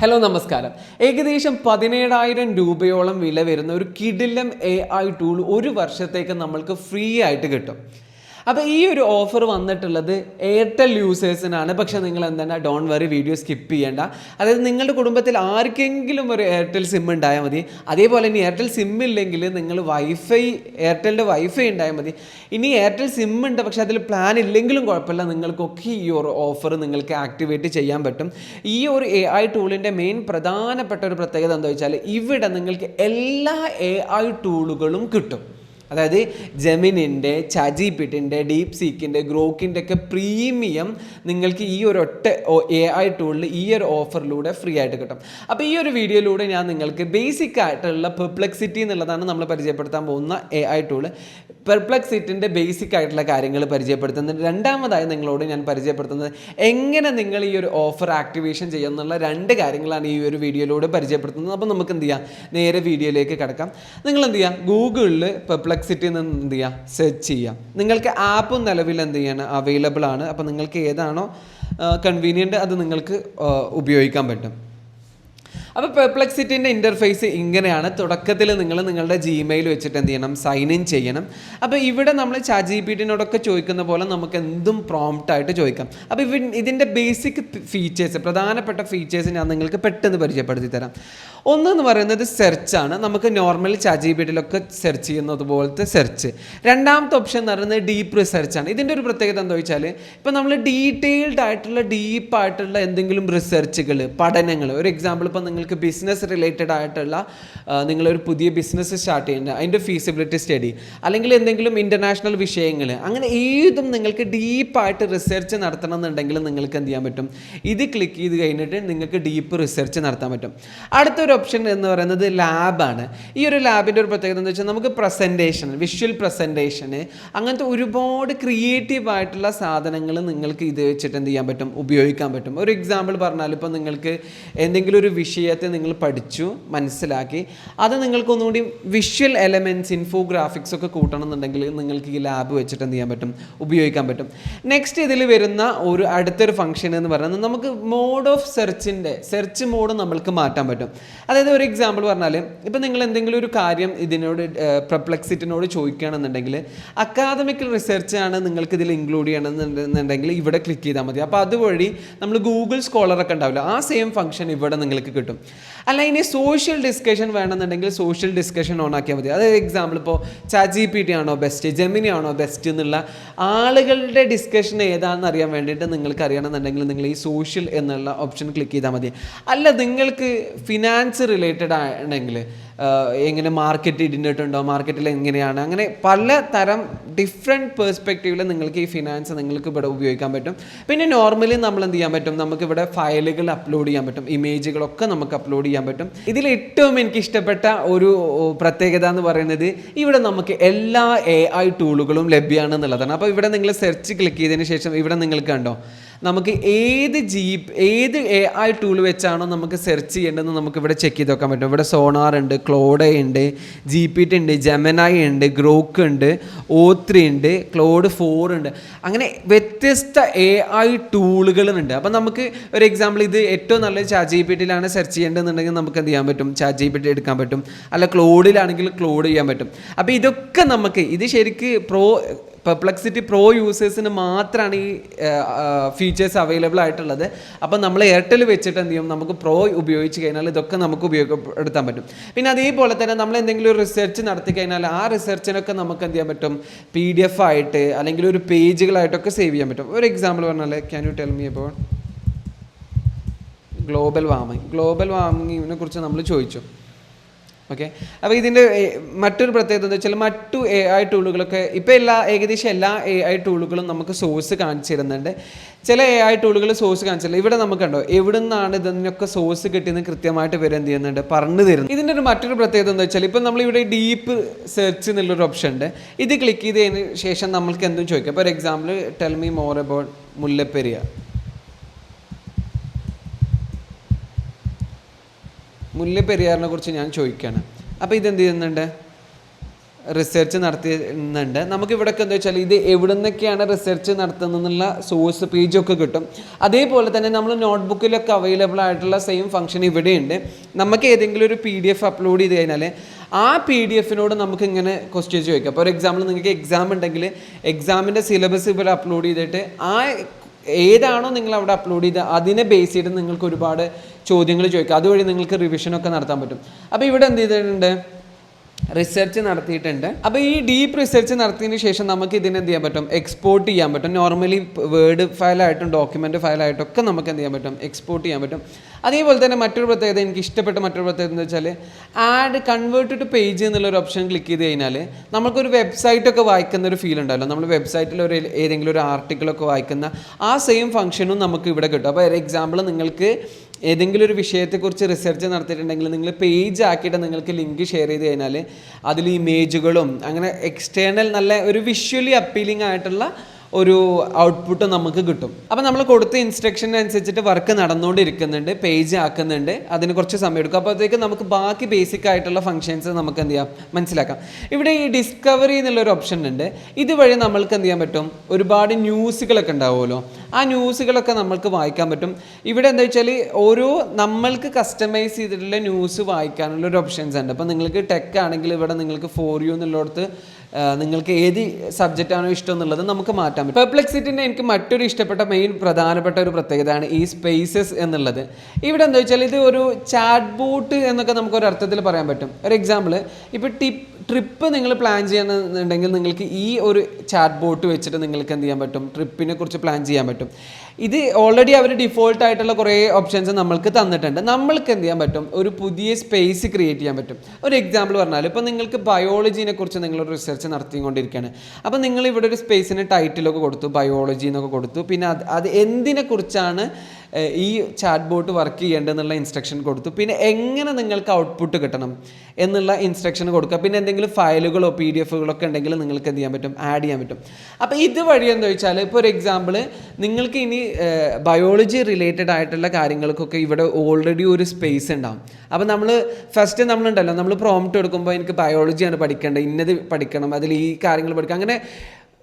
Hello നമസ്കാരം. ഏകദേശം പതിനേഴായിരം രൂപയോളം വില വരുന്ന ഒരു കിടിലം എ ഐ ടൂൾ ഒരു വർഷത്തേക്ക് നമ്മൾക്ക് ഫ്രീ ആയിട്ട് കിട്ടും. അപ്പോൾ ഈ ഒരു ഓഫർ വന്നിട്ടുള്ളത് എയർടെൽ യൂസേഴ്സിനാണ് പക്ഷേ നിങ്ങൾ എന്താണ് ഡോൺ വറി വീഡിയോ സ്കിപ്പ് ചെയ്യേണ്ട. അതായത് നിങ്ങളുടെ കുടുംബത്തിൽ ആർക്കെങ്കിലും ഒരു എയർടെൽ സിം ഉണ്ടായാൽ മതി. അതേപോലെ ഇനി എയർടെൽ സിം ഇല്ലെങ്കിൽ നിങ്ങൾ വൈഫൈ എയർടെലിന്റെ വൈഫൈ ഉണ്ടായാൽ മതി. ഇനി എയർടെൽ സിം ഉണ്ട് പക്ഷേ അതിൽ പ്ലാൻ ഇല്ലെങ്കിലും കുഴപ്പമില്ല. നിങ്ങൾക്കൊക്കെ ഈ ഒരു ഓഫർ നിങ്ങൾക്ക് ആക്ടിവേറ്റ് ചെയ്യാൻ പറ്റും. ഈ ഒരു എ ഐ ടൂളിന്റെ മെയിൻ പ്രധാനപ്പെട്ട ഒരു പ്രത്യേകത എന്താ വെച്ചാൽ ഇവിടെ നിങ്ങൾക്ക് എല്ലാ എ ഐ ടൂളുകളും കിട്ടും. അതായത് ജെമിനിന്റെ ചജിപിറ്റിന്റെ ഡീപ് സീക്കിന്റെ ഗ്രോക്കിന്റെ ഒക്കെ പ്രീമിയം നിങ്ങൾക്ക് ഈ ഒരു ഒറ്റ എ ഐ ടൂളിൽ ഈ ഒരു ഓഫറിലൂടെ ഫ്രീ ആയിട്ട് കിട്ടും. അപ്പോൾ ഈ ഒരു വീഡിയോയിലൂടെ ഞാൻ നിങ്ങൾക്ക് ബേസിക് ആയിട്ടുള്ള പെർപ്ലക്സിറ്റി എന്നുള്ളതാണ് നമ്മൾ പരിചയപ്പെടുത്താൻ പോകുന്ന എ ഐ ടൂൾ പെർപ്ലക്സിറ്റിന്റെ ബേസിക് ആയിട്ടുള്ള കാര്യങ്ങൾ പരിചയപ്പെടുത്തുന്നത് രണ്ടാമതായി നിങ്ങളോട് ഞാൻ പരിചയപ്പെടുത്തുന്നത് എങ്ങനെ നിങ്ങൾ ഈ ഒരു ഓഫർ ആക്ടിവേഷൻ ചെയ്യുന്നുള്ള രണ്ട് കാര്യങ്ങളാണ് ഈ ഒരു വീഡിയോയിലൂടെ പരിചയപ്പെടുത്തുന്നത്. അപ്പോൾ നമുക്ക് എന്ത് ചെയ്യാം? നേരെ വീഡിയോയിലേക്ക് കിടക്കാം. നിങ്ങൾ എന്ത് ചെയ്യാം? ഗൂഗിളിൽ പെർപ്ലെക്സിറ്റി നിന്ന് എന്ത് ചെയ്യുക സെർച്ച് ചെയ്യാം. നിങ്ങൾക്ക് ആപ്പും നിലവിൽ എന്ത് ചെയ്യാണ് അവൈലബിൾ ആണ്. അപ്പോൾ നിങ്ങൾക്ക് ഏതാണോ കൺവീനിയന്റ് അത് നിങ്ങൾക്ക് ഉപയോഗിക്കാൻ പറ്റും. അപ്പോൾ പെർപ്ലക്സിറ്റിന്റെ ഇന്റർഫേസ് ഇങ്ങനെയാണ്. തുടക്കത്തിൽ നിങ്ങൾ നിങ്ങളുടെ ജിമെയിൽ വെച്ചിട്ട് എന്ത് ചെയ്യണം? സൈൻ ഇൻ ചെയ്യണം. അപ്പോൾ ഇവിടെ നമ്മൾ ചാറ്റ് ജി പി ടിനോടൊക്കെ ചോദിക്കുന്ന പോലെ നമുക്ക് എന്തും പ്രോംപ്റ്റ് ആയിട്ട് ചോദിക്കാം. അപ്പോൾ ഇവ ഇതിന്റെ ബേസിക് ഫീച്ചേഴ്സ് പ്രധാനപ്പെട്ട ഫീച്ചേഴ്സ് ഞാൻ നിങ്ങൾക്ക് പെട്ടെന്ന് പരിചയപ്പെടുത്തി തരാം. ഒന്നെന്ന് പറയുന്നത് സെർച്ചാണ് നമുക്ക് നോർമൽ ചാറ്റ് പി ടിയിലൊക്കെ സെർച്ച് ചെയ്യുന്നത് പോലത്തെ സെർച്ച് രണ്ടാമത്തെ ഓപ്ഷൻ എന്ന് പറയുന്നത് ഡീപ്പ് റിസർച്ചാണ് ഇതിന്റെ ഒരു പ്രത്യേകത എന്താ വെച്ചാൽ ഇപ്പോൾ നമ്മൾ ഡീറ്റെയിൽഡ് ആയിട്ടുള്ള ഡീപ്പ് ആയിട്ടുള്ള എന്തെങ്കിലും റിസർച്ചുകൾ പഠനങ്ങൾ ഒരു എക്സാമ്പിൾ ഇപ്പോൾ നിങ്ങൾക്ക് ബിസിനസ് റിലേറ്റഡ് ആയിട്ടുള്ള നിങ്ങളൊരു പുതിയ ബിസിനസ് സ്റ്റാർട്ട് ചെയ്യുന്നത് അതിന്റെ ഫീസിബിലിറ്റി സ്റ്റഡി അല്ലെങ്കിൽ എന്തെങ്കിലും ഇന്റർനാഷണൽ വിഷയങ്ങൾ അങ്ങനെ ഏതും നിങ്ങൾക്ക് ഡീപ്പായിട്ട് റിസർച്ച് നടത്തണം എന്നുണ്ടെങ്കിൽ നിങ്ങൾക്ക് എന്ത് ചെയ്യാൻ പറ്റും? ഇത് ക്ലിക്ക് ചെയ്ത് കഴിഞ്ഞിട്ട് നിങ്ങൾക്ക് ഡീപ്പ് റിസർച്ച് നടത്താൻ പറ്റും. അടുത്തൊരു ഓപ്ഷൻ എന്ന് പറയുന്നത് ലാബാണ് ഈ ഒരു ലാബിന്റെ ഒരു പ്രത്യേകത എന്ന് വെച്ചാൽ നമുക്ക് പ്രസന്റേഷൻ വിഷ്വൽ പ്രസന്റേഷന് അങ്ങനത്തെ ഒരുപാട് ക്രിയേറ്റീവ് ആയിട്ടുള്ള സാധനങ്ങൾ നിങ്ങൾക്ക് ഇത് വെച്ചിട്ട് എന്ത് ചെയ്യാൻ പറ്റും? ഉപയോഗിക്കാൻ പറ്റും. ഒരു എക്സാമ്പിൾ പറഞ്ഞാൽ ഇപ്പോൾ നിങ്ങൾക്ക് എന്തെങ്കിലും ഒരു വിഷയത്തെ നിങ്ങൾ പഠിച്ചു മനസ്സിലാക്കി. അത് നിങ്ങൾക്ക് ഒന്നുകൂടി വിഷ്വൽ എലമെന്റ്സ് ഇൻഫോഗ്രാഫിക്സ് ഒക്കെ കൂട്ടണമെന്നുണ്ടെങ്കിൽ നിങ്ങൾക്ക് ഈ ലാബ് വെച്ചിട്ട് എന്ത് ചെയ്യാൻ പറ്റും? ഉപയോഗിക്കാൻ പറ്റും. നെക്സ്റ്റ് ഇതിൽ വരുന്ന ഒരു അടുത്തൊരു ഫംഗ്ഷൻ എന്ന് പറയുന്നത് നമുക്ക് മോഡ് ഓഫ് സെർച്ചിന്റെ സെർച്ച് മോഡ് നമ്മൾക്ക് മാറ്റാൻ പറ്റും. അതായത് ഒരു എക്സാമ്പിൾ പറഞ്ഞാൽ ഇപ്പം നിങ്ങൾ എന്തെങ്കിലും ഒരു കാര്യം ഇതിനോട് പ്രപ്ലക്സിറ്റിനോട് ചോദിക്കുകയാണെന്നുണ്ടെങ്കിൽ അക്കാദമിക് റിസർച്ച് ആണ് നിങ്ങൾക്ക് ഇതിൽ ഇൻക്ലൂഡ് ചെയ്യണമെന്നുണ്ടെങ്കിൽ ഇവിടെ ക്ലിക്ക് ചെയ്താൽ മതി. അപ്പോൾ അതുവഴി നമ്മൾ ഗൂഗിൾ സ്കോളറൊക്കെ ഉണ്ടാവില്ല. ആ സെയിം ഫംഗ്ഷൻ ഇവിടെ നിങ്ങൾക്ക് കിട്ടും. അല്ല ഇനി സോഷ്യൽ ഡിസ്കഷൻ വേണമെന്നുണ്ടെങ്കിൽ സോഷ്യൽ ഡിസ്കഷൻ ഓൺ ആക്കിയാൽ മതി. അതായത് എക്സാമ്പിൾ ഇപ്പോൾ ചാറ്റ് ജി പി ടി ആണോ ബെസ്റ്റ് ജെമിനി ആണോ ബെസ്റ്റ് എന്നുള്ള ആളുകളുടെ ഡിസ്കഷൻ ഏതാണെന്ന് അറിയാൻ വേണ്ടിയിട്ട് നിങ്ങൾക്ക് അറിയണമെന്നുണ്ടെങ്കിൽ നിങ്ങൾ ഈ സോഷ്യൽ എന്നുള്ള ഓപ്ഷൻ ക്ലിക്ക് ചെയ്താൽ മതി. അല്ല നിങ്ങൾക്ക് ഫിനാൻസ് റിലേറ്റഡ് ആണെങ്കിൽ എങ്ങനെ മാർക്കറ്റ് ഇടിഞ്ഞിട്ടുണ്ടോ മാർക്കറ്റിൽ എങ്ങനെയാണ്? അങ്ങനെ പല തരം ഡിഫറെന്റ് പേഴ്സ്പെക്റ്റീവിൽ നിങ്ങൾക്ക് ഈ ഫിനാൻസ് നിങ്ങൾക്ക് ഇവിടെ ഉപയോഗിക്കാൻ പറ്റും. പിന്നെ നോർമലി നമ്മൾ എന്ത് ചെയ്യാൻ പറ്റും? നമുക്ക് ഇവിടെ ഫയലുകൾ അപ്ലോഡ് ചെയ്യാൻ പറ്റും. ഇമേജുകളൊക്കെ നമുക്ക് അപ്ലോഡ് ചെയ്യാൻ പറ്റും. ഇതിൽ ഏറ്റവും എനിക്ക് ഇഷ്ടപ്പെട്ട ഒരു പ്രത്യേകത എന്ന് പറയുന്നത് ഇവിടെ നമുക്ക് എല്ലാ എ ഐ ടൂളുകളും ലഭ്യമാണ് എന്നുള്ളതാണ്. അപ്പോൾ ഇവിടെ നിങ്ങൾ സെർച്ച് ക്ലിക്ക് ചെയ്തതിന് ശേഷം ഇവിടെ നിങ്ങൾക്ക് കണ്ടോ? നമുക്ക് ഏത് ജീപ്പ് ഏത് എ ഐ ടൂൾ വെച്ചാണോ നമുക്ക് സെർച്ച് ചെയ്യേണ്ടതെന്ന് നമുക്ക് ഇവിടെ ചെക്ക് ചെയ്ത് നോക്കാൻ പറ്റും. ഇവിടെ സോണാർ ഉണ്ട് ക്ലോഡ ഉണ്ട് ജി പി ടി ഉണ്ട് ജമനായി ഉണ്ട് ഗ്രോക്ക് ഉണ്ട് ഓ ത്രീ ഉണ്ട് ക്ലോഡ് ഫോർ ഉണ്ട്. അങ്ങനെ വ്യത്യസ്ത എ ഐ ടൂളുകളുണ്ട് അപ്പം നമുക്ക് ഒരു എക്സാമ്പിൾ ഇത് ഏറ്റവും നല്ല ചാറ്റ് ജി പി ടിയിലാണ് സെർച്ച് ചെയ്യേണ്ടതെന്നുണ്ടെങ്കിൽ നമുക്ക് എന്ത് ചെയ്യാൻ പറ്റും? ചാറ്റ് ജി പി ടി എടുക്കാൻ പറ്റും. അല്ല ക്ലോഡിലാണെങ്കിൽ ക്ലോഡ് ചെയ്യാൻ പറ്റും. അപ്പോൾ ഇതൊക്കെ നമുക്ക് ഇത് ശരിക്ക് പ്രോ പെർപ്ലക്സിറ്റി പ്രോ യൂസേഴ്സിന് മാത്രമാണ് ഈ ഫീച്ചേഴ്സ് അവൈലബിൾ ആയിട്ടുള്ളത്. അപ്പം നമ്മൾ എയർടെൽ വെച്ചിട്ട് എന്ത് ചെയ്യും? നമുക്ക് പ്രോ ഉപയോഗിച്ച് കഴിഞ്ഞാൽ ഇതൊക്കെ നമുക്ക് ഉപയോഗപ്പെടുത്താൻ പറ്റും. പിന്നെ അതേപോലെ തന്നെ നമ്മൾ എന്തെങ്കിലും ഒരു റിസർച്ച് നടത്തി കഴിഞ്ഞാൽ ആ റിസർച്ചിനൊക്കെ നമുക്ക് എന്ത് ചെയ്യാൻ പറ്റും? പി ഡി എഫ് ആയിട്ട് അല്ലെങ്കിൽ ഒരു പേജുകളായിട്ടൊക്കെ സേവ് ചെയ്യാൻ പറ്റും. ഒരു എക്സാമ്പിൾ പറഞ്ഞാൽ ക്യാൻ യു ടെൽ മി അപ്പോൾ ഗ്ലോബൽ വാർമിംഗ് ഗ്ലോബൽ വാർമിങ്ങിനെ കുറിച്ച് നമ്മൾ ചോദിച്ചു. ഓക്കെ അപ്പോൾ ഇതിന്റെ മറ്റൊരു പ്രത്യേകത എന്താ വെച്ചാൽ മറ്റു എ ഐ ടൂളുകളൊക്കെ ഇപ്പോൾ എല്ലാ ഏകദേശം എല്ലാ എ ഐ ടൂളുകളും നമുക്ക് സോഴ്സ് കാണിച്ചു തരുന്നുണ്ട്. ചില എ ഐ ടൂളുകൾ സോഴ്സ് കാണിച്ചില്ല ഇവിടെ നമുക്ക് കണ്ടോ എവിടെ നിന്നാണ് ഇതിനൊക്കെ സോഴ്സ് കിട്ടിയെന്ന് കൃത്യമായിട്ട് വരെ എന്ത് ചെയ്യുന്നുണ്ട്? പറഞ്ഞു തരുന്നു ഇതിന്റെ ഒരു മറ്റൊരു പ്രത്യേകത എന്താ വെച്ചാൽ ഇപ്പം നമ്മളിവിടെ ഡീപ്പ് സെർച്ച് എന്നുള്ളൊരു ഓപ്ഷൻ ഉണ്ട്. ഇത് ക്ലിക്ക് ചെയ്തതിന് ശേഷം നമ്മൾക്ക് എന്തും ചോദിക്കാം. For example tell me more about Mullaperiyar മുല്ലപ്പെരിയാറിനെ കുറിച്ച് ഞാൻ ചോദിക്കുകയാണ് അപ്പോൾ ഇതെന്ത് ചെയ്യുന്നുണ്ട്? റിസർച്ച് നടത്തുന്നുണ്ട് നമുക്ക് എന്താ വെച്ചാൽ ഇത് എവിടെ നിന്നൊക്കെയാണ് റിസർച്ച് നടത്തുന്നതെന്നുള്ള സോഴ്സ് പേജൊക്കെ കിട്ടും. അതേപോലെ തന്നെ നമ്മൾ നോട്ട്ബുക്കിലൊക്കെ അവൈലബിൾ ആയിട്ടുള്ള സെയിം ഫംഗ്ഷൻ ഇവിടെയുണ്ട്. നമുക്ക് ഏതെങ്കിലും ഒരു പി ഡി എഫ് അപ്ലോഡ് ചെയ്ത് കഴിഞ്ഞാൽ ആ പി ഡി എഫിനോട് നമുക്ക് ഇങ്ങനെ ക്വസ്റ്റ്യൻ ചോദിക്കാം. ഫോർ എക്സാമ്പിൾ നിങ്ങൾക്ക് എക്സാം ഉണ്ടെങ്കിൽ എക്സാമിന്റെ സിലബസ് ഇവിടെ അപ്ലോഡ് ചെയ്തിട്ട് ആ ഏതാണോ നിങ്ങൾ അവിടെ അപ്ലോഡ് ചെയ്ത് അതിനെ ബേസ് ചെയ്ത് നിങ്ങൾക്ക് ഒരുപാട് ചോദ്യങ്ങൾ ചോദിക്കുക. അതുവഴി നിങ്ങൾക്ക് റിവിഷനൊക്കെ നടത്താൻ പറ്റും. അപ്പോൾ ഇവിടെ എന്ത് ചെയ്തിട്ടുണ്ട്? റിസർച്ച് നടത്തിയിട്ടുണ്ട്. അപ്പോൾ ഈ ഡീപ്പ് റിസർച്ച് നടത്തിയതിന് ശേഷം നമുക്ക് ഇതിനെ എന്ത് ചെയ്യാൻ പറ്റും? എക്സ്പോർട്ട് ചെയ്യാൻ പറ്റും. നോർമലി വേർഡ് ഫയലായിട്ടും ഡോക്യുമെന്റ് ഫയലായിട്ടും ഒക്കെ നമുക്ക് എന്ത് ചെയ്യാൻ പറ്റും? എക്സ്പോർട്ട് ചെയ്യാൻ പറ്റും. അതേപോലെ തന്നെ മറ്റൊരു പ്രത്യേകത എനിക്ക് ഇഷ്ടപ്പെട്ട മറ്റൊരു പ്രത്യേകത എന്ന് വെച്ചാൽ ആഡ് കൺവേർട്ട് ടു പേജ് എന്നുള്ളൊരു ഓപ്ഷൻ ക്ലിക്ക് ചെയ്ത് കഴിഞ്ഞാൽ നമുക്കൊരു വെബ്സൈറ്റൊക്കെ വായിക്കുന്ന ഒരു ഫീൽ ഉണ്ടല്ലോ. നമ്മൾ വെബ്സൈറ്റിൽ ഒരു ഏതെങ്കിലും ഒരു ആർട്ടിക്കിളൊക്കെ വായിക്കുന്ന ആ സെയിം ഫംഗ്ഷനും നമുക്ക് ഇവിടെ കിട്ടും. അപ്പോൾ എക്സാമ്പിൾ നിങ്ങൾക്ക് ഏതെങ്കിലും ഒരു വിഷയത്തെക്കുറിച്ച് റിസർച്ച് നടത്തിയിട്ടുണ്ടെങ്കിൽ നിങ്ങൾ പേജ് ആക്കിയിട്ട് നിങ്ങൾക്ക് ലിങ്ക് ഷെയർ ചെയ്ത് കഴിഞ്ഞാൽ അതിൽ ഇമേജുകളും അങ്ങനെ എക്സ്റ്റേണൽ നല്ല ഒരു വിഷ്വലി അപ്പീലിംഗ് ആയിട്ടുള്ള ഒരു ഔട്ട്പുട്ട് നമുക്ക് കിട്ടും. അപ്പം നമ്മൾ കൊടുത്ത ഇൻസ്ട്രക്ഷൻ അനുസരിച്ചിട്ട് വർക്ക് നടന്നുകൊണ്ടിരിക്കുന്നുണ്ട് പേജ് ആക്കുന്നുണ്ട് അതിന് കുറച്ച് സമയം എടുക്കും. അപ്പോഴത്തേക്ക് നമുക്ക് ബാക്കി ബേസിക് ആയിട്ടുള്ള ഫങ്ഷൻസ് നമുക്ക് എന്ത് ചെയ്യാം? മനസ്സിലാക്കാം. ഇവിടെ ഈ ഡിസ്കവറി എന്നുള്ളൊരു ഓപ്ഷൻ ഉണ്ട്. ഇതുവഴി നമ്മൾക്ക് എന്ത് ചെയ്യാൻ പറ്റും? ഒരുപാട് ന്യൂസുകളൊക്കെ ഉണ്ടാവുമല്ലോ. ആ ന്യൂസുകളൊക്കെ നമ്മൾക്ക് വായിക്കാൻ പറ്റും. ഇവിടെ എന്താ വെച്ചാൽ ഓരോ നമ്മൾക്ക് കസ്റ്റമൈസ് ചെയ്തിട്ടുള്ള ന്യൂസ് വായിക്കാനുള്ള ഒരു ഓപ്ഷൻസ് ഉണ്ട്. അപ്പോൾ നിങ്ങൾക്ക് ടെക് ആണെങ്കിൽ ഇവിടെ നിങ്ങൾക്ക് ഫോർ യു എന്നുള്ളിടത്ത് നിങ്ങൾക്ക് ഏത് സബ്ജക്റ്റ് ആണോ ഇഷ്ടം എന്നുള്ളത് നമുക്ക് മാറ്റാൻ പറ്റും. പെർപ്ലെക്സിറ്റിന്റെ എനിക്ക് മറ്റൊരു ഇഷ്ടപ്പെട്ട മെയിൻ പ്രധാനപ്പെട്ട ഒരു പ്രത്യേകതയാണ് ഈ സ്പേസസ് എന്നുള്ളത്. ഇവിടെ എന്താ വെച്ചാൽ ഇത് ഒരു ചാറ്റ് ബോട്ട് എന്നൊക്കെ നമുക്ക് ഒരു അർത്ഥത്തിൽ പറയാൻ പറ്റും. ഒരു എക്സാമ്പിൾ ഇപ്പോൾ ടിപ്പ് ട്രിപ്പ് നിങ്ങൾ പ്ലാൻ ചെയ്യുന്നുണ്ടെങ്കിൽ നിങ്ങൾക്ക് ഈ ഒരു ചാറ്റ് ബോട്ട് വെച്ചിട്ട് നിങ്ങൾക്ക് എന്ത് ചെയ്യാൻ പറ്റും? ട്രിപ്പിനെ കുറിച്ച് പ്ലാൻ ചെയ്യാൻ പറ്റും. ഇത് ഓൾറെഡി അവർ ഡിഫോൾട്ട് ആയിട്ടുള്ള കുറേ ഓപ്ഷൻസ് നമ്മൾക്ക് തന്നിട്ടുണ്ട്. നമ്മൾക്ക് എന്ത് ചെയ്യാൻ പറ്റും? ഒരു പുതിയ സ്പേസ് ക്രിയേറ്റ് ചെയ്യാൻ പറ്റും. ഒരു എക്സാമ്പിൾ പറഞ്ഞാൽ ഇപ്പോൾ നിങ്ങൾക്ക് ബയോളജീനെ കുറിച്ച് നിങ്ങളൊരു റിസർച്ച് നടത്തിക്കൊണ്ടിരിക്കുകയാണ് അപ്പോൾ നിങ്ങൾ ഇവിടെ ഒരു സ്പേസിന് ടൈറ്റിലൊക്കെ കൊടുത്തു ബയോളജി എന്നൊക്കെ കൊടുത്തു. പിന്നെ അത് അത് എന്തിനെ കുറിച്ചാണ് ഏഹ്, ഈ ചാറ്റ് ബോട്ട് വർക്ക് ചെയ്യേണ്ടതെന്നുള്ള ഇൻസ്ട്രക്ഷൻ കൊടുത്തു. പിന്നെ എങ്ങനെ നിങ്ങൾക്ക് ഔട്ട്പുട്ട് കിട്ടണം എന്നുള്ള ഇൻസ്ട്രക്ഷൻ കൊടുക്കുക. പിന്നെ എന്തെങ്കിലും ഫയലുകളോ പി ഡി എഫുകളൊക്കെ ഉണ്ടെങ്കിൽ നിങ്ങൾക്ക് എന്ത് ചെയ്യാൻ പറ്റും? ആഡ് ചെയ്യാൻ പറ്റും. അപ്പോൾ ഇതുവഴി എന്താ വെച്ചാൽ ഇപ്പോൾ ഒരു എക്സാമ്പിൾ നിങ്ങൾക്ക് ഇനി ബയോളജി റിലേറ്റഡ് ആയിട്ടുള്ള കാര്യങ്ങൾക്കൊക്കെ ഇവിടെ ഓൾറെഡി ഒരു സ്പേസ് ഉണ്ടാവും. അപ്പോൾ നമ്മൾ ഫസ്റ്റ് നമ്മളുണ്ടല്ലോ നമ്മൾ പ്രോംപ്റ്റ് കൊടുക്കുമ്പോൾ എനിക്ക് ബയോളജിയാണ് പഠിക്കേണ്ടത് ഇന്നത് പഠിക്കണം അതിൽ ഈ കാര്യങ്ങൾ പഠിക്കണം. അങ്ങനെ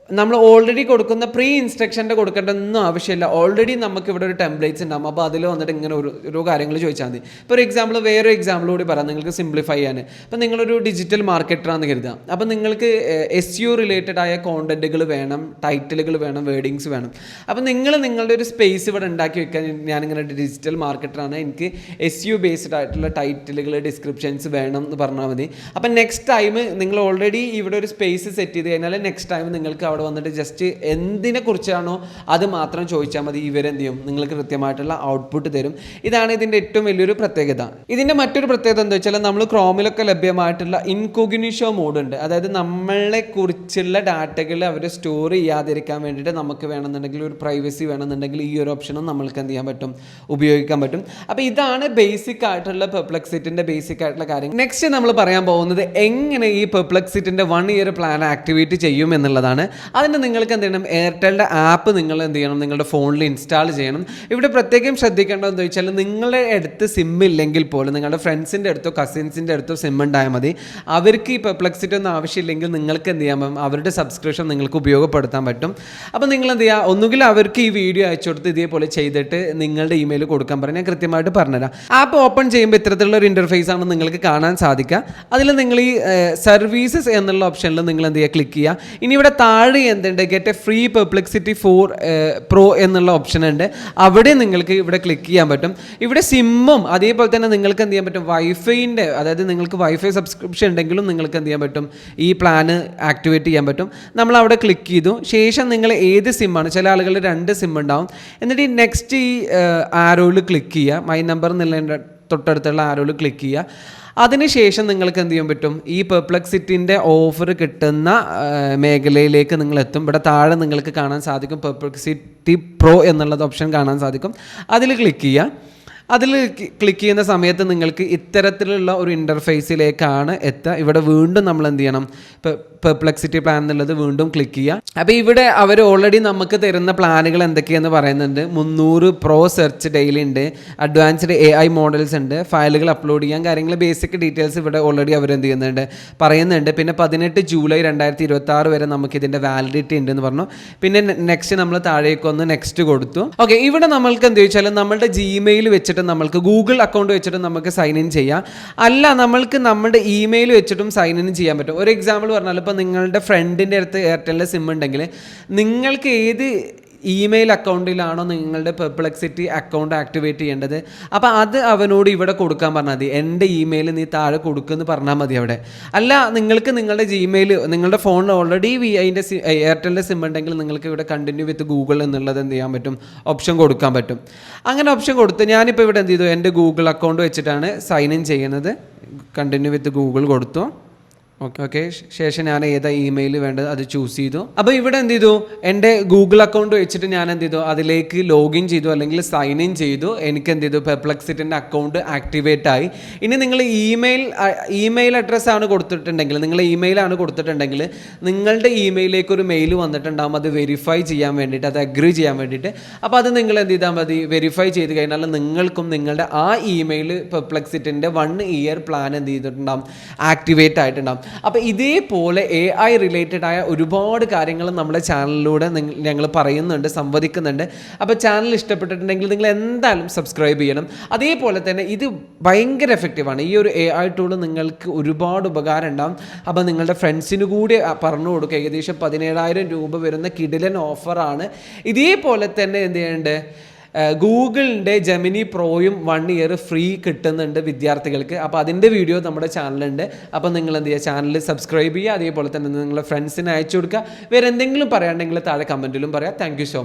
നമ്മൾ ഓൾറെഡി കൊടുക്കുന്ന പ്രീ ഇൻസ്ട്രക്ഷന്റെ കൊടുക്കേണ്ട ഒന്നും ആവശ്യമില്ല. ഓൾറെഡി നമുക്ക് ഇവിടെ ഒരു ടെംപ്ലേറ്റ്സ് ഉണ്ടാകും അപ്പോൾ അതിൽ വന്നിട്ട് ഇങ്ങനെ ഒരു ഓരോ കാര്യങ്ങൾ ചോദിച്ചാൽ മതി. ഇപ്പോൾ ഒരു എക്സാമ്പിൾ വേറെ എക്സാമ്പിൾ കൂടി പറയാം. നിങ്ങൾക്ക് സിംപ്ലിഫൈ ചെയ്യാൻ. അപ്പോൾ നിങ്ങളൊരു ഡിജിറ്റൽ മാർക്കറ്ററാന്ന് കരുതാം അപ്പോൾ നിങ്ങൾക്ക് എസ് യു റിലേറ്റഡ് ആയ കോണ്ടന്റുകൾ വേണം ടൈറ്റിലുകൾ വേണം വേർഡിങ്സ് വേണം. അപ്പോൾ നിങ്ങൾ നിങ്ങളുടെ ഒരു സ്പേസ് ഇവിടെ ഉണ്ടാക്കി വെക്കാൻ ഞാനിങ്ങനെ ഡിജിറ്റൽ മാർക്കറ്ററാണ് എനിക്ക് എസ് യു ബേസ്ഡ് ആയിട്ടുള്ള ടൈറ്റിലുകൾ ഡിസ്ക്രിപ്ഷൻസ് വേണം എന്ന് പറഞ്ഞാൽ മതി. അപ്പം നെക്സ്റ്റ് ടൈം നിങ്ങൾ ഓൾറെഡി ഇവിടെ ഒരു സ്പേസ് സെറ്റ് ചെയ്ത് കഴിഞ്ഞാൽ നെക്സ്റ്റ് ടൈം നിങ്ങൾക്ക് അവിടെ വന്നിട്ട് ജസ്റ്റ് എന്തിനെ കുറിച്ചാണോ അത് മാത്രം ചോദിച്ചാൽ മതി. ഇവരെന്ത് ചെയ്യും നിങ്ങൾക്ക് കൃത്യമായിട്ടുള്ള ഔട്ട്പുട്ട് തരും. ഇതാണ് ഇതിന്റെ ഏറ്റവും വലിയൊരു പ്രത്യേകത. ഇതിന്റെ മറ്റൊരു പ്രത്യേകത എന്താ വെച്ചാൽ നമ്മൾ ക്രോമിലൊക്കെ ലഭ്യമായിട്ടുള്ള ഇൻകോഗ്നിഷോ മോഡ് ഉണ്ട്. അതായത് നമ്മളെ കുറിച്ചുള്ള ഡാറ്റകൾ അവർ സ്റ്റോർ ചെയ്യാതിരിക്കാൻ വേണ്ടിയിട്ട് നമുക്ക് വേണമെന്നുണ്ടെങ്കിൽ ഒരു പ്രൈവസി വേണമെന്നുണ്ടെങ്കിൽ ഈ ഒരു ഓപ്ഷനും നമ്മൾക്ക് എന്ത് ചെയ്യാൻ പറ്റും? ഉപയോഗിക്കാൻ പറ്റും. അപ്പോൾ ഇതാണ് ബേസിക് ആയിട്ടുള്ള പെർപ്ലക്സിറ്റിന്റെ ബേസിക് ആയിട്ടുള്ള കാര്യം. നെക്സ്റ്റ് നമ്മൾ പറയാൻ പോകുന്നത് എങ്ങനെ ഈ പെർപ്ലക്സിറ്റിന്റെ വൺ ഇയർ പ്ലാൻ ആക്ടിവേറ്റ് ചെയ്യും എന്നുള്ളതാണ്. അതിന് നിങ്ങൾക്ക് എന്ത് ചെയ്യണം? എയർടെലിന്റെ ആപ്പ് നിങ്ങൾ എന്ത് ചെയ്യണം? നിങ്ങളുടെ ഫോണിൽ ഇൻസ്റ്റാൾ ചെയ്യണം. ഇവിടെ പ്രത്യേകം ശ്രദ്ധിക്കേണ്ടതെന്ന് ചോദിച്ചാൽ നിങ്ങളുടെ അടുത്ത് സിം ഇല്ലെങ്കിൽ പോലും നിങ്ങളുടെ ഫ്രണ്ട്സിന്റെ അടുത്തോ കസിൻസിന്റെ അടുത്തോ സിം ഉണ്ടായാൽ മതി. അവർക്ക് ഈ പെർപ്ലക്സിറ്റി ഒന്നും ആവശ്യമില്ലെങ്കിൽ നിങ്ങൾക്ക് എന്ത് ചെയ്യാൻ പറ്റും അവരുടെ സബ്സ്ക്രിപ്ഷൻ നിങ്ങൾക്ക് ഉപയോഗപ്പെടുത്താൻ പറ്റും. അപ്പോൾ നിങ്ങൾ എന്ത് ചെയ്യുക? ഒന്നുകിൽ അവർക്ക് ഈ വീഡിയോ അയച്ചു കൊടുത്ത് ഇതേപോലെ ചെയ്തിട്ട് നിങ്ങളുടെ ഇമെയിൽ കൊടുക്കാൻ പറയും ഞാൻ കൃത്യമായിട്ട് പറഞ്ഞുതരാം. ആപ്പ് ഓപ്പൺ ചെയ്യുമ്പോൾ ഇത്തരത്തിലുള്ള ഒരു ഇന്റർഫേസ് ആണ് നിങ്ങൾക്ക് കാണാൻ സാധിക്കുക. അതിൽ നിങ്ങൾ ഈ സർവീസസ് എന്നുള്ള ഓപ്ഷനിൽ നിങ്ങൾ എന്ത് ചെയ്യുക? ക്ലിക്ക് ചെയ്യുക. ഇനി ഇവിടെ താഴെ എന്തുണ്ട്? Get a free perplexity for pro എന്നുള്ള ഓപ്ഷൻ ഉണ്ട്. അവിടെ നിങ്ങൾക്ക് ഇവിടെ ക്ലിക്ക് ചെയ്യാൻ പറ്റും. ഇവിടെ സിമ്മും അതേപോലെ തന്നെ നിങ്ങൾക്ക് എന്ത് ചെയ്യാൻ പറ്റും? വൈഫൈന്റെ അതായത് നിങ്ങൾക്ക് വൈഫൈ സബ്സ്ക്രിപ്ഷൻ ഉണ്ടെങ്കിലും നിങ്ങൾക്ക് എന്ത് ചെയ്യാൻ പറ്റും? ഈ പ്ലാന് ആക്ടിവേറ്റ് ചെയ്യാൻ പറ്റും. നമ്മൾ അവിടെ ക്ലിക്ക് ചെയ്തു. ശേഷം നിങ്ങൾ ഏത് സിമ്മാണ് ചില ആളുകൾ രണ്ട് സിം ഉണ്ടാവും. എന്നിട്ട് ഈ നെക്സ്റ്റ് ഈ ആരോയിൽ ക്ലിക്ക് ചെയ്യുക. മൈ നമ്പർ എന്നുള്ള തൊട്ടടുത്തുള്ള ആരോയിൽ ക്ലിക്ക് ചെയ്യുക. അതിനുശേഷം നിങ്ങൾക്ക് എന്ത് ചെയ്യാൻ പറ്റും? ഈ പെർപ്ലക്സിറ്റിന്റെ ഓഫർ കിട്ടുന്ന മേഖലയിലേക്ക് നിങ്ങൾ എത്തും. ഇവിടെ താഴെ നിങ്ങൾക്ക് കാണാൻ സാധിക്കും പെർപ്ലക്സിറ്റി പ്രോ എന്നുള്ളത് ഓപ്ഷൻ കാണാൻ സാധിക്കും. അതിൽ ക്ലിക്ക് ചെയ്യുക. അതിൽ ക്ലിക്ക് ചെയ്യുന്ന സമയത്ത് നിങ്ങൾക്ക് ഇത്തരത്തിലുള്ള ഒരു ഇന്റർഫേസിലേക്കാണ് എത്തുക. ഇവിടെ വീണ്ടും നമ്മൾ എന്ത് ചെയ്യണം? പെർപ്ലക്സിറ്റി പ്ലാൻ എന്നുള്ളത് വീണ്ടും ക്ലിക്ക് ചെയ്യുക. അപ്പോൾ ഇവിടെ അവർ ഓൾറെഡി നമുക്ക് തരുന്ന പ്ലാനുകൾ എന്തൊക്കെയെന്ന് പറയുന്നുണ്ട്. മുന്നൂറ് പ്രോ സെർച്ച് ഡെയിലി ഉണ്ട്. അഡ്വാൻസ്ഡ് എ ഐ മോഡൽസ് ഉണ്ട്. ഫയലുകൾ അപ്ലോഡ് ചെയ്യാൻ കാര്യങ്ങൾ ബേസിക് ഡീറ്റെയിൽസ് ഇവിടെ ഓൾറെഡി അവർ എന്ത് ചെയ്യുന്നുണ്ട്? പറയുന്നുണ്ട്. പിന്നെ പതിനെട്ട് ജൂലൈ രണ്ടായിരത്തി ഇരുപത്തി ആറ് വരെ നമുക്ക് ഇതിന്റെ വാലിഡിറ്റി ഉണ്ട് എന്ന് പറഞ്ഞു. പിന്നെ നെക്സ്റ്റ് നമ്മൾ താഴേക്ക് ഒന്ന് നെക്സ്റ്റ് കൊടുത്തു. ഓക്കെ ഇവിടെ നമ്മൾക്ക് എന്ത് ചോദിച്ചാൽ നമ്മളുടെ ജിമെയിൽ വെച്ചിട്ട് നമ്മൾക്ക് ഗൂഗിൾ അക്കൗണ്ട് വെച്ചിട്ട് നമുക്ക് സൈൻ ഇൻ ചെയ്യാം. അല്ല നമ്മൾക്ക് നമ്മുടെ ഇമെയിൽ വെച്ചിട്ടും സൈൻ ഇൻ ചെയ്യാൻ പറ്റും. ഒരു എക്സാമ്പിൾ പറഞ്ഞാൽ ഇപ്പോൾ നിങ്ങളുടെ ഫ്രണ്ടിന്റെ അടുത്ത് എയർടെലിന്റെ സിം ഉണ്ടെങ്കിൽ നിങ്ങൾക്ക് ഏത് ഇമെയിൽ അക്കൗണ്ടിലാണോ നിങ്ങളുടെ പെർപ്ലക്സിറ്റി അക്കൗണ്ട് ആക്ടിവേറ്റ് ചെയ്യേണ്ടത്? അപ്പോൾ അത് അവനോട് ഇവിടെ കൊടുക്കാൻ പറഞ്ഞാൽ മതി. എന്റെ ഇമെയിൽ നീ താഴെ കൊടുക്കുമെന്ന് പറഞ്ഞാൽ മതി അവിടെ. അല്ല നിങ്ങൾക്ക് നിങ്ങളുടെ ജിമെയിൽ നിങ്ങളുടെ ഫോണിൽ ഓൾറെഡി വി ഐന്റെ സി എയർടെലിന്റെ സിം ഉണ്ടെങ്കിൽ നിങ്ങൾക്ക് ഇവിടെ കണ്ടിന്യൂ വിത്ത് ഗൂഗിൾ എന്നുള്ളത് എന്ത് ചെയ്യാൻ പറ്റും? ഓപ്ഷൻ കൊടുക്കാൻ പറ്റും. അങ്ങനെ ഓപ്ഷൻ കൊടുത്ത് ഞാനിപ്പോൾ ഇവിടെ എന്ത് ചെയ്തു? എന്റെ ഗൂഗിൾ അക്കൗണ്ട് വെച്ചിട്ടാണ് സൈൻ ഇൻ ചെയ്യുന്നത്. കണ്ടിന്യൂ വിത്ത് ഗൂഗിൾ കൊടുത്തു. ഓക്കെ ശേഷം ഞാൻ ഏതാ ഇമെയിൽ വേണ്ടത് അത് ചൂസ് ചെയ്തു. അപ്പോൾ ഇവിടെ എന്ത് ചെയ്തു? എന്റെ ഗൂഗിൾ അക്കൗണ്ട് വെച്ചിട്ട് ഞാൻ എന്ത് ചെയ്തു? അതിലേക്ക് ലോഗിൻ ചെയ്തു അല്ലെങ്കിൽ സൈൻ ഇൻ ചെയ്തു. എനിക്ക് എന്ത് ചെയ്തു? പെർപ്ലക്സിറ്റിന്റെ അക്കൗണ്ട് ആക്ടിവേറ്റ് ആയി. ഇനി നിങ്ങൾ ഇമെയിൽ ഇമെയിൽ അഡ്രസ്സ് ആണ് കൊടുത്തിട്ടുണ്ടെങ്കിൽ നിങ്ങൾ ആണ് കൊടുത്തിട്ടുണ്ടെങ്കിൽ നിങ്ങളുടെ ഇമെയിലേക്ക് ഒരു മെയിൽ വന്നിട്ടുണ്ടാകും അത് വെരിഫൈ ചെയ്യാൻ വേണ്ടിയിട്ട് അത് അഗ്രി ചെയ്യാൻ വേണ്ടിയിട്ട്. അപ്പോൾ അത് നിങ്ങൾ എന്ത് ചെയ്താൽ മതി? വെരിഫൈ ചെയ്ത് കഴിഞ്ഞാൽ നിങ്ങൾക്കും നിങ്ങളുടെ ആ ഇമെയിൽ പെർപ്ലക്സിറ്റിന്റെ വൺ ഇയർ പ്ലാൻ എന്ത് ചെയ്തിട്ടുണ്ടാകും ആക്ടിവേറ്റ് ആയിട്ടുണ്ടാകും അപ്പോൾ ഇതേപോലെ എ ഐ റിലേറ്റഡ് ആയ ഒരുപാട് കാര്യങ്ങൾ നമ്മുടെ ചാനലിലൂടെ ഞങ്ങൾ പറയുന്നുണ്ട് സംവദിക്കുന്നുണ്ട്. അപ്പോൾ ചാനൽ ഇഷ്ടപ്പെട്ടിട്ടുണ്ടെങ്കിൽ നിങ്ങൾ എന്തായാലും സബ്സ്ക്രൈബ് ചെയ്യണം. അതേപോലെ തന്നെ ഇത് ഭയങ്കര എഫക്റ്റീവാണ് ഈ ഒരു എ ഐ ടൂൾ നിങ്ങൾക്ക് ഒരുപാട് ഉപകാരം ഉണ്ടാകും അപ്പോൾ നിങ്ങളുടെ ഫ്രണ്ട്സിന് കൂടി പറഞ്ഞു കൊടുക്കുക. ഏകദേശം പതിനേഴായിരം രൂപ വരുന്ന കിടിലൻ ഓഫറാണ് ഇതേപോലെ തന്നെ എന്ത് ചെയ്യേണ്ടത് ഗൂഗിളിന്റെ ജെമിനി പ്രോയും വൺ ഇയർ ഫ്രീ കിട്ടുന്നുണ്ട് വിദ്യാർത്ഥികൾക്ക്. അപ്പോൾ അതിന്റെ വീഡിയോ നമ്മുടെ ചാനലുണ്ട് അപ്പോൾ നിങ്ങൾ എന്ത് ചെയ്യുക? ചാനൽ സബ്സ്ക്രൈബ് ചെയ്യുക. അതേപോലെ തന്നെ നിങ്ങളുടെ ഫ്രണ്ട്സിന് അയച്ചു കൊടുക്കുക. വേറെ എന്തെങ്കിലും പറയാനുണ്ടെങ്കിൽ താഴെ കമന്റിലും പറയാം. Thank so much